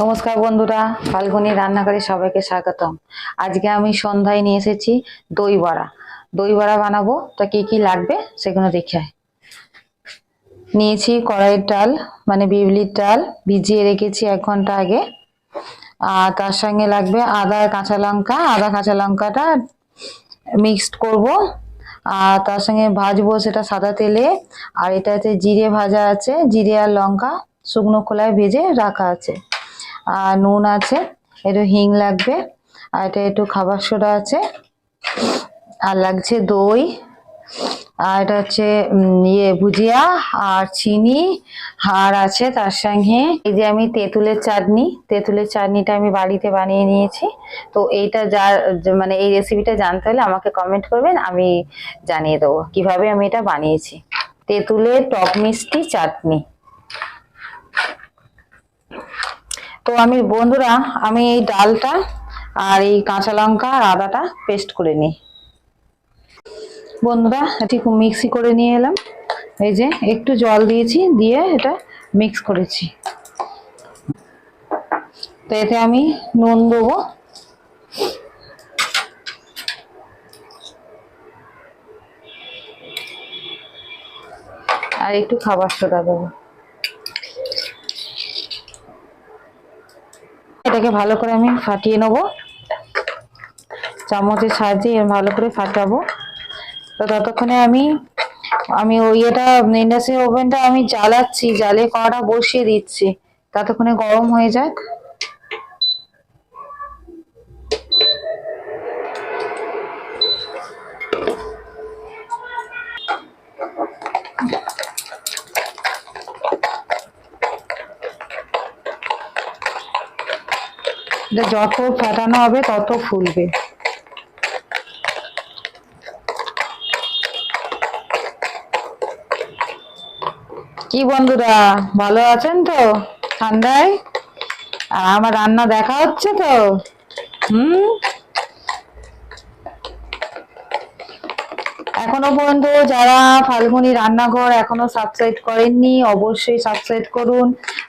নমস্কার বন্ধুরা, ফাল্গুনি রান্নাঘরে সবাইকে স্বাগতম। আজকে আমি সন্ধ্যায় নিয়ে এসেছি দই বড়া। দই বড়া বানাবো, তা কি কি লাগবে সেগুলো দেখে। নিয়েছি কড়াইয়ের ডাল মানে বিউলির ডাল, ভিজিয়ে রেখেছি এক ঘণ্টা আগে। আর তার সঙ্গে লাগবে আদা কাঁচা লঙ্কা। আদা, কাঁচা লঙ্কাটা মিক্সড করব। আর তার সঙ্গে ভাজবো সেটা সাদা তেলে। আর এটাতে জিরে ভাজা আছে, জিরে আর লঙ্কা শুকনো খোলায় ভেজে রাখা আছে। আর নুন আছে, একটু হিং লাগবে, আর এটা একটু খাবার সোডা আছে, আর লাগছে দই, আর এটা হচ্ছে ইয়ে ভুজিয়া, আর চিনি, আর আছে তার সঙ্গে এই যে আমি তেঁতুলের চাটনি, তেঁতুলের চাটনিটা আমি বাড়িতে বানিয়ে নিয়েছি। তো এইটা যার মানে এই রেসিপিটা জানতে হলে আমাকে কমেন্ট করবেন, আমি জানিয়ে দেবো কীভাবে আমি এটা বানিয়েছি। তেঁতুলের টক মিষ্টি চাটনি। তো আমি বন্ধুরা, আমি এই ডালটা আর এই কাঁচা লঙ্কা আর আদাটা পেস্ট করে নিই। বন্ধুরা, এটি মিক্সি করে নিয়ে এলাম। এই যে, একটু জল দিয়েছি, দিয়ে এটা মিক্স করেছি। তো এতে আমি নুন দেবো। আর একটু খাবার সোডা দেবো। এটাকে ভালো করে আমি ফাটিয়ে নেব। চামচের সাহায্যে ভালো করে ফাটাবো। তো ততক্ষণে আমি আমি ওই এটা ইন্ডাস্ট্রি ওভেনটা আমি জ্বালাচ্ছি জ্বালে কড়াটা বসিয়ে দিচ্ছি। ততক্ষণে গরম হয়ে যাক। যত ফাটানো হবে, তত ফুলবে। কি বন্ধুরা, ভালো আছেন তো ঠান্ডায়? আর আমার রান্না দেখা হচ্ছে তো? হুম? এখনও পর্যন্ত যারা ফাল্গুনি রান্নাঘর এখনও সাবস্ক্রাইব করেননি, অবশ্যই সাবস্ক্রাইব করুন।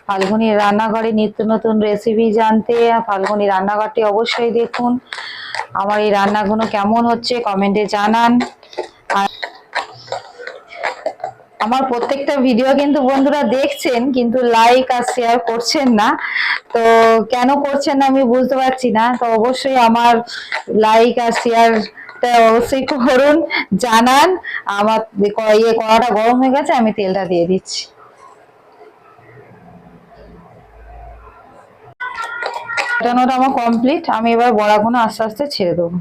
ফাল্গুনি রান্নাঘরে নিত্য নতুন রেসিপি জানতে ফাল্গুনি রান্নাঘরটি অবশ্যই দেখুন। আমার এই রান্নাগুলো কেমন হচ্ছে কমেন্টে জানান। আর আমার প্রত্যেকটা ভিডিও কিন্তু বন্ধুরা দেখছেন, কিন্তু লাইক আর শেয়ার করছেন না। তো কেন করছেন না আমি বুঝতে পারছি না। তো অবশ্যই আমার লাইক আর শেয়ার অবশ্যই করুন, জানান। আমার ইয়ে কড়াটা গরম হয়ে গেছে, আমি তেলটা দিয়ে দিচ্ছি। ফোটানোটা আমার কমপ্লিট আমি এবার বড়াগুলো আস্তে আস্তে ছেড়ে দেবো।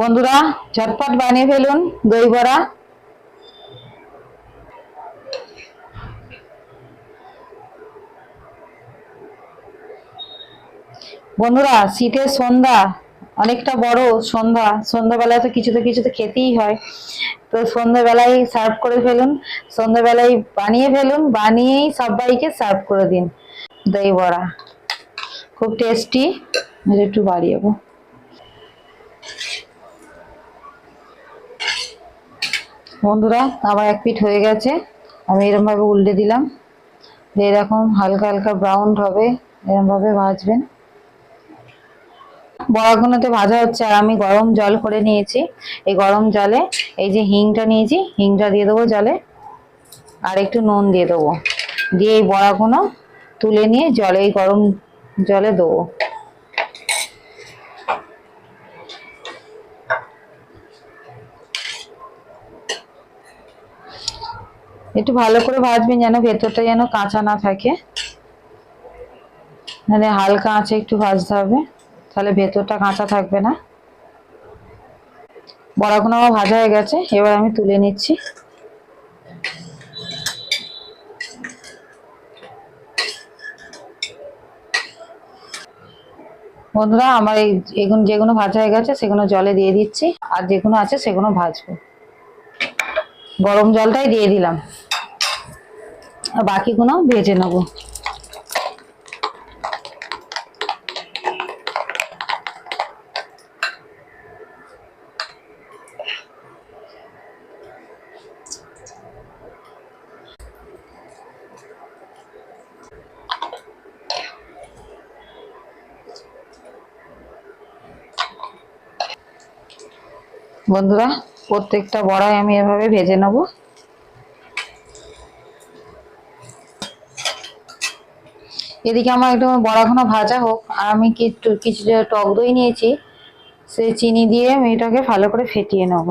বন্ধুরা, ঝটপট বানিয়ে ফেলুন দই বড়া। বন্ধুরা শীতের সন্ধ্যা, অনেকটা বড় সন্ধ্যা, সন্ধ্যাবেলায় তো কিছু তো কিছু তো খেতেই হয়। তো সন্ধ্যাবেলায় সার্ভ করে ফেলুন, সন্ধ্যাবেলায় বানিয়ে ফেলুন, বানিয়েই সবাইকে সার্ভ করে দিন দই বড়া। খুব টেস্টি একটু বাড়িয়েবো বন্ধুরা, আবার এক পিঠ হয়ে গেছে। আমি এরকম ভাবে উল্টে দিলাম। এরকম হালকা হালকা ব্রাউন হবে এরকম ভাবে ভাজবেন। বড়াগুলোতে ভাজা হচ্ছে, আর আমি গরম জল করে নিয়েছি। এই গরম জলে এই যে হিংটা নিয়েছি, হিংটা দিয়ে দেবো জলে। আর একটু নুন দিয়ে দেবো। দিয়ে এই বড়াগুলো তুলে নিয়ে জলে এই গরম জলে দেবো। একটু ভালো করে ভাজবেন যেন ভেতরটা যেন কাঁচা না থাকে। মানে হালকা আঁচে একটু ভাজতে হবে, তাহলে ভেতরটা কাঁচা থাকবে না। বড়াগুলো আমার ভাজা হয়ে গেছে, এবার আমি তুলে নিচ্ছি। বন্ধুরা, আমার এই এগুলো যেগুলো ভাজা হয়ে গেছে সেগুলো জলে দিয়ে দিচ্ছি, আর যেগুলো আছে সেগুলো ভাজবো। গরম জলটাই দিয়ে দিলাম। আর বাকিগুলো ভেজে নেব। বন্ধুরা প্রত্যেকটা বড়াই আমি এভাবে ভেজে নেব। এদিকে আমার একটু বড়াখানা ভাজা হোক, আর আমি কিছু কিছু টক দই নিয়েছি সেই চিনি দিয়ে আমি এটাকে ভালো করে ফেটিয়ে নেব।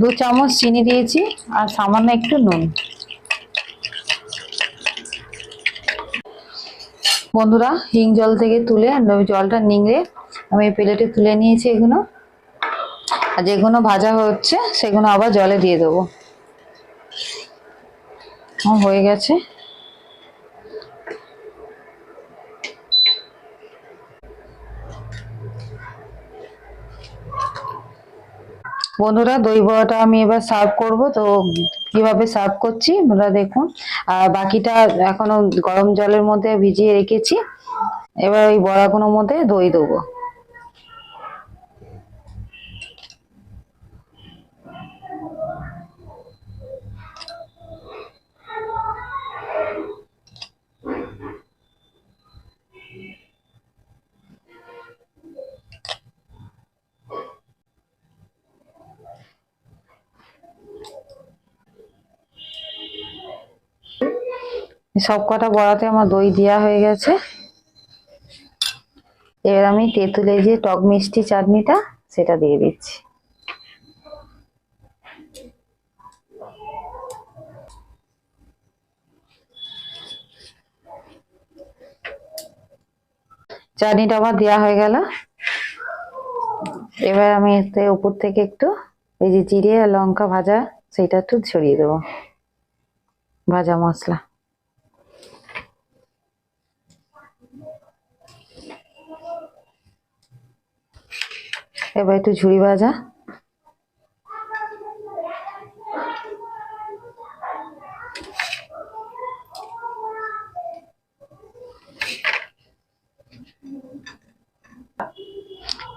দু চামচ চিনি দিয়েছি, আর সামান্য একটু নুন। বন্ধুরা, হিং জল থেকে তুলে জলটা নিংড়ে আমি প্লেটে তুলে নিয়েছি এগুলো। আর যেগুলো ভাজা হচ্ছে, সেগুলো আবার জলে দিয়ে দেবো। হয়ে গেছে। বন্ধুরা, দই বড়াটা আমি এবার সার্ভ করব, তো কীভাবে সার্ভ করছি আপনারা দেখুন। আর বাকিটা এখনও গরম জলের মধ্যে ভিজিয়ে রেখেছি। এবার ওই বড়াগুলোর মধ্যে দই দেবো। সব কটা বড়াতে আমার দই দেওয়া হয়ে গেছে। এবার আমি তেঁতুলের যে টক মিষ্টি চাটনিটা, সেটা দিয়ে দিচ্ছি। চাটনিটা আমার দেওয়া হয়ে গেল। এবার আমি এতে উপর থেকে একটু এই যে জিরে আর লঙ্কা ভাজা, সেটা একটু ছড়িয়ে দেবো। ভাজা মশলা। এবার একটু ঝুড়ি ভাজা।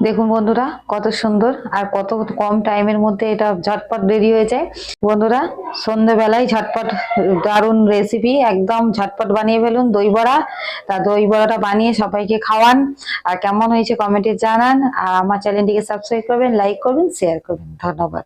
দেখুন বন্ধুরা, কত সুন্দর আর কত কম টাইমের মধ্যে এটা ঝটপট রেডি হয়ে যায়। বন্ধুরা সন্ধ্যেবেলায় ঝটপট দারুণ রেসিপি একদম ঝটপট বানিয়ে ফেলুন, দই বড়া। তা দই বড়াটা বানিয়ে সবাইকে খাওয়ান। আর কেমন হয়েছে কমেন্টে জানান। আর আমার চ্যানেলটিকে সাবস্ক্রাইব করবেন লাইক করবেন শেয়ার করবেন। ধন্যবাদ।